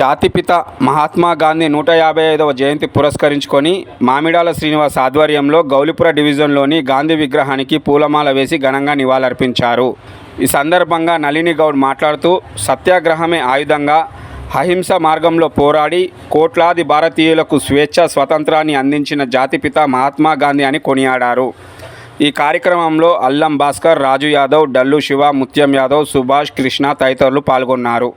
జాతిపిత మహాత్మా గాంధీ నూట యాభై ఐదవ జయంతి పురస్కరించుకొని మామిడాల శ్రీనివాస్ ఆధ్వర్యంలో గౌలిపుర డివిజన్లోని గాంధీ విగ్రహానికి పూలమాల వేసి ఘనంగా నివాళులర్పించారు. ఈ సందర్భంగా నళిని గౌడ్ మాట్లాడుతూ సత్యాగ్రహమే ఆయుధంగా అహింస మార్గంలో పోరాడి కోట్లాది భారతీయులకు స్వేచ్ఛ స్వతంత్రాన్ని అందించిన జాతిపిత మహాత్మా గాంధీ అని కొనియాడారు. ఈ కార్యక్రమంలో అల్లం భాస్కర్ రాజు యాదవ్ డల్లు శివ ముత్యం యాదవ్ సుభాష్ కృష్ణ తదితరులు పాల్గొన్నారు.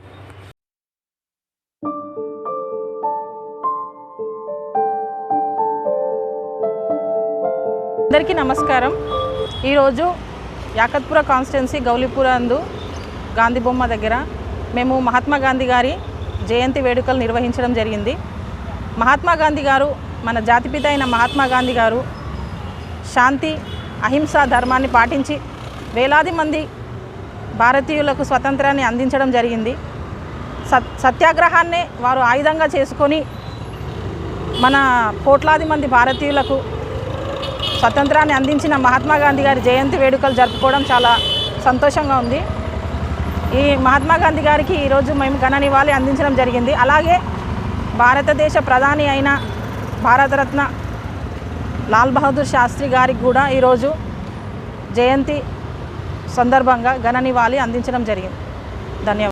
అందరికీ నమస్కారం. ఈరోజు యాకత్పుర కాన్స్టిట్యున్సీ గౌలిపుర అందు గాంధీ బొమ్మ దగ్గర మేము మహాత్మా గాంధీ గారి జయంతి వేడుకలు నిర్వహించడం జరిగింది. మహాత్మా గాంధీ గారు మన జాతిపిత అయిన మహాత్మా గాంధీ గారు శాంతి అహింస ధర్మాన్ని పాటించి వేలాది మంది భారతీయులకు స్వతంత్రాన్ని అందించడం జరిగింది. సత్ సత్యాగ్రహాన్నే వారు ఆయుధంగా చేసుకొని మన కోట్లాది మంది భారతీయులకు స్వతంత్రాన్ని అందించిన మహాత్మా గాంధీ గారి జయంతి వేడుకలు జరుపుకోవడం చాలా సంతోషంగా ఉంది. ఈ మహాత్మా గాంధీ గారికి ఈరోజు మేము ఘన నివాళి అందించడం జరిగింది. అలాగే భారతదేశ ప్రధాని అయిన భారతరత్న లాల్ బహదూర్ శాస్త్రి గారికి కూడా ఈరోజు జయంతి సందర్భంగా ఘన నివాళి అందించడం జరిగింది. ధన్యవాదాలు.